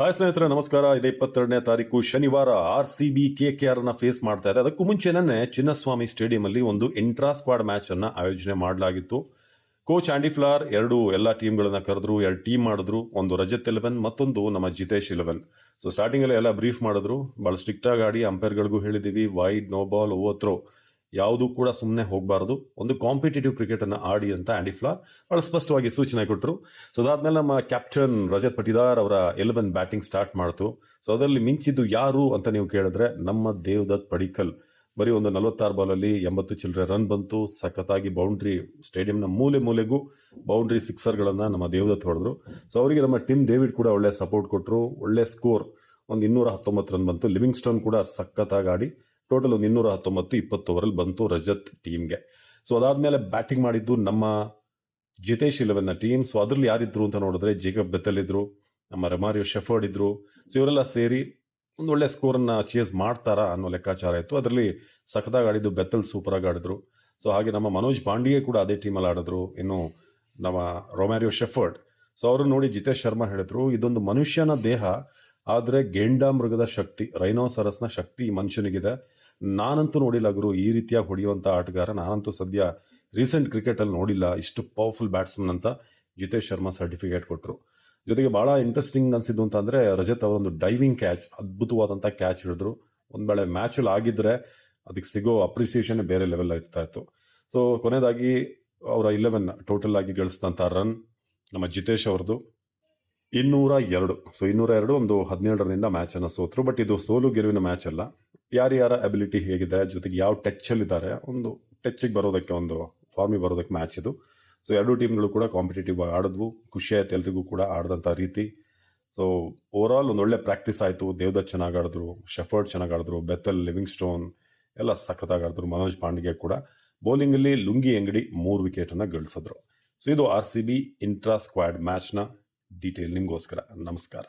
Hi ಸ್ನೇಹಿತರೆ, ನಮಸ್ಕಾರ. ಇದೆ ಇಪ್ಪತ್ತೆರಡನೇ ತಾರೀಕು ಶನಿವಾರ R C B K K ಆರ್ನ ಫೇಸ್ ಮಾಡ್ತಾ ಇದೆ. ಅದಕ್ಕೂ ಮುಂಚೆನೇ ಚಿನ್ನಸ್ವಾಮಿ ಸ್ಟೇಡಿಯಂ ಅಲ್ಲಿ ಒಂದು ಇಂಟ್ರಾ ಸ್ಕ್ವಾಡ್ ಮ್ಯಾಚ್ ಅನ್ನ ಆಯೋಜನೆ ಮಾಡಲಾಗಿತ್ತು. ಕೋಚ್ ಆಂಡಿ ಫ್ಲಾರ್ ಎರಡು ಎಲ್ಲ ಟೀಮ್ಗಳನ್ನ ಕರೆದ್ರು, ಎರಡು ಟೀಮ್ ಮಾಡಿದ್ರು. ಒಂದು ರಜತ್ ಎಲೆವೆನ್ ಮತ್ತೊಂದು ನಮ್ಮ ಜಿತೇಶ್ ಇಲೆವೆನ್ ಸೊ ಸ್ಟಾರ್ಟಿಂಗ್ ಅಲ್ಲಿ ಎಲ್ಲ ಬ್ರೀಫ್ ಮಾಡಿದ್ರು. ಬಹಳ ಸ್ಟ್ರಿಕ್ಟ್ ಆಗಿ ಆಡಿ ಅಂಪೈರ್ಗಳಿಗೂ ಹೇಳಿದೀವಿ. Wide no ball over throw ಯಾವುದು ಕೂಡ ಸುಮ್ಮನೆ ಹೋಗಬಾರ್ದು. ಒಂದು ಕಾಂಪಿಟೇಟಿವ್ ಕ್ರಿಕೆಟ್ ಅನ್ನು ಆಡಿ ಅಂತ ಆ್ಯಂಡಿ ಫ್ಲಾರ್ ಬಹಳ ಸ್ಪಷ್ಟವಾಗಿ ಸೂಚನೆ ಕೊಟ್ಟರು ಸೊ ಅದಾದ್ಮೇಲೆ ನಮ್ಮ ಕ್ಯಾಪ್ಟನ್ ರಜತ್ ಪಟಿದಾರ್ ಅವರ ಎಲೆವೆನ್ ಬ್ಯಾಟಿಂಗ್ ಸ್ಟಾರ್ಟ್ ಮಾಡ್ತು. ಸೊ ಅದರಲ್ಲಿ ಮಿಂಚಿದ್ದು ಯಾರು ಅಂತ ನೀವು ಕೇಳಿದ್ರೆ ನಮ್ಮ ದೇವದತ್ ಪಡಿಕಲ್. ಬರೀ ಒಂದು ನಲವತ್ತಾರು ಬಾಲಲ್ಲಿ ಎಂಬತ್ತು ಚಿಲ್ಲರೆ ರನ್ ಬಂತು. ಸಖತ್ತಾಗಿ ಬೌಂಡ್ರಿ ಸ್ಟೇಡಿಯಂನ ಮೂಲೆ ಮೂಲೆಗೂ ಬೌಂಡ್ರಿ ಸಿಕ್ಸರ್ಗಳನ್ನು ನಮ್ಮ ದೇವದತ್ ಹೊಡೆದ್ರು. ಸೊ ಅವರಿಗೆ ನಮ್ಮ ಟಿಮ್ ಡೇವಿಡ್ ಕೂಡ ಒಳ್ಳೆ ಸಪೋರ್ಟ್ ಕೊಟ್ಟರು ಒಳ್ಳೆ ಸ್ಕೋರ್ ಒಂದು ಇನ್ನೂರ ಹತ್ತೊಂಬತ್ತು ರನ್ ಬಂತು. ಲಿವಿಂಗ್ ಸ್ಟೋನ್ ಕೂಡ ಸಖತ್ತಾಗಿ ಆಡಿ. ಟೋಟಲ್ ಒಂದು ಇನ್ನೂರ ಹತ್ತೊಂಬತ್ತು, ಇಪ್ಪತ್ತು ಓವರಲ್ಲಿ ಬಂತು ರಜತ್ ಟೀಮ್ಗೆ. ಸೊ ಅದಾದ್ಮೇಲೆ ಬ್ಯಾಟಿಂಗ್ ಮಾಡಿದ್ದು ನಮ್ಮ ಜಿತೇಶ್ ಇಲೆವೆನ್ನ ಟೀಮ್ ಸೊ ಅದರಲ್ಲಿ ಯಾರಿದ್ರು ಅಂತ ನೋಡಿದ್ರೆ ಜೇಕಬ್ ಬೆತ್ತಲ್ ಇದ್ರು, ನಮ್ಮ ರೆಮಾರಿಯೋ ಶೆಫರ್ಡ್ ಇದ್ರು. ಸೊ ಇವರೆಲ್ಲ ಸೇರಿ ಒಂದು ಒಳ್ಳೆ ಸ್ಕೋರನ್ನು ಚೇಸ್ ಮಾಡ್ತಾರಾ ಅನ್ನೋ ಲೆಕ್ಕಾಚಾರ ಇತ್ತು. ಅದರಲ್ಲಿ ಸಖತ್ತಾಗಿ ಆಡಿದ್ದು ಬೆತ್ತಲ್ ಸೂಪರ್ ಆಗಿ ಆಡಿದ್ರು. ಸೊ ಹಾಗೆ ನಮ್ಮ ಮನೋಜ್ ಪಾಂಡಿಯೇ ಕೂಡ ಅದೇ ಟೀಮಲ್ಲಿ ಆಡಿದ್ರು. ಇನ್ನು ನಮ್ಮ ರೊಮ್ಯಾರಿಯೋ ಶೆಫರ್ಡ್ ಸೊ ಅವರು ನೋಡಿ ಜಿತೇಶ್ ಶರ್ಮಾ ಹೇಳಿದ್ರು, ಇದೊಂದು ಮನುಷ್ಯನ ದೇಹ, ಆದರೆ ಗೆಂಡಾಮೃಗದ ಶಕ್ತಿ ರೈನೋಸರಸ್ನ ಶಕ್ತಿ ಈ ಮನುಷ್ಯನಿಗಿದೆ. ನಾನಂತೂ ನೋಡಿಲ್ಲ ಗುರು. ಈ ರೀತಿಯಾಗಿ ಹೊಡೆಯುವಂಥ ಆಟಗಾರ ನಾನಂತೂ ಸದ್ಯ ರೀಸೆಂಟ್ ಕ್ರಿಕೆಟಲ್ಲಿ ನೋಡಿಲ್ಲ. ಇಷ್ಟು ಪವರ್ಫುಲ್ ಬ್ಯಾಟ್ಸ್ಮನ್ ಅಂತ ಜಿತೇಶ್ ಶರ್ಮಾ ಸರ್ಟಿಫಿಕೇಟ್ ಕೊಟ್ಟರು ಜೊತೆಗೆ ಬಹಳ ಇಂಟ್ರೆಸ್ಟಿಂಗ್ ಅನ್ಸಿದ್ದು ಅಂತಂದರೆ ರಜತ್ ಅವರೊಂದು ಡೈವಿಂಗ್ ಕ್ಯಾಚ್ ಅದ್ಭುತವಾದಂಥ ಕ್ಯಾಚ್ ಹಿಡಿದ್ರು. ಒಂದ್ ವೇಳೆ ಮ್ಯಾಚಲ್ಲಿ ಆಗಿದ್ರೆ ಅದಕ್ಕೆ ಸಿಗೋ ಅಪ್ರಿಸಿಯೇಷನ್ ಬೇರೆ ಲೆವೆಲ್ ಇರ್ತಾ ಇತ್ತು. ಸೊ ಕೊನೆಯದಾಗಿ ಅವರ ಇಲೆವೆನ್ ಟೋಟಲ್ ಆಗಿ ಗಳಿಸಿದಂಥ ರನ್ ನಮ್ಮ ಜಿತೇಶ್ ಅವ್ರದ್ದು. ಇನ್ನೂರ ಎರಡು. ಸೊ ಇನ್ನೂರ ಎರಡು ಒಂದು ಹದಿನೇಳರಿಂದ ಮ್ಯಾಚ್ ಅನ್ನ ಸೋತ್ರು. ಬಟ್ ಇದು ಸೋಲು ಗೆಲುವಿನ ಮ್ಯಾಚ್ ಅಲ್ಲ. ಯಾರ್ಯಾರ ಅಬಿಲಿಟಿ ಹೇಗಿದೆ, ಜೊತೆಗೆ ಯಾವ ಟಚ್ ಅಲ್ಲಿ ಇದ್ದಾರೆ, ಒಂದು ಟಚ್ಗೆ ಬರೋದಕ್ಕೆ ಒಂದು ಫಾರ್ಮಿಗೆ ಬರೋದಕ್ಕೆ ಮ್ಯಾಚ್ ಇದು. ಸೊ ಎರಡು ಟೀಮ್ಗಳು ಕೂಡ ಕಾಂಪಿಟೇಟಿವ್ ಆಡಿದ್ವು. ಖುಷಿ ಆಯ್ತು ಎಲ್ರಿಗೂ ಕೂಡ ಆಡಿದಂಥ ರೀತಿ. ಸೊ ಓವರ್ ಆಲ್ ಒಂದು ಒಳ್ಳೆ ಪ್ರಾಕ್ಟೀಸ್ ಆಯಿತು. ದೇವದತ್ ಚೆನ್ನಾಗಿ ಆಡಿದ್ರು ಶೆಫರ್ಡ್ ಚೆನ್ನಾಗಿ ಆಡಿದ್ರು ಬೆತ್ತಲ್ ಲಿವಿಂಗ್ ಸ್ಟೋನ್ ಎಲ್ಲ ಸಖತ್ತಾಗಿ ಆಡಿದ್ರು ಮನೋಜ್ ಪಾಂಡ್ಗೆ ಕೂಡ. ಬೌಲಿಂಗಲ್ಲಿ ಲುಂಗಿ ಅಂಗಡಿ ಮೂರು ವಿಕೆಟನ್ನು ಗಳಿಸಿದ್ರು. ಸೊ ಇದು R C B intra squad ಮ್ಯಾಚ್ನ detail ನಿಮಗೋಸ್ಕರ. ನಮಸ್ಕಾರ.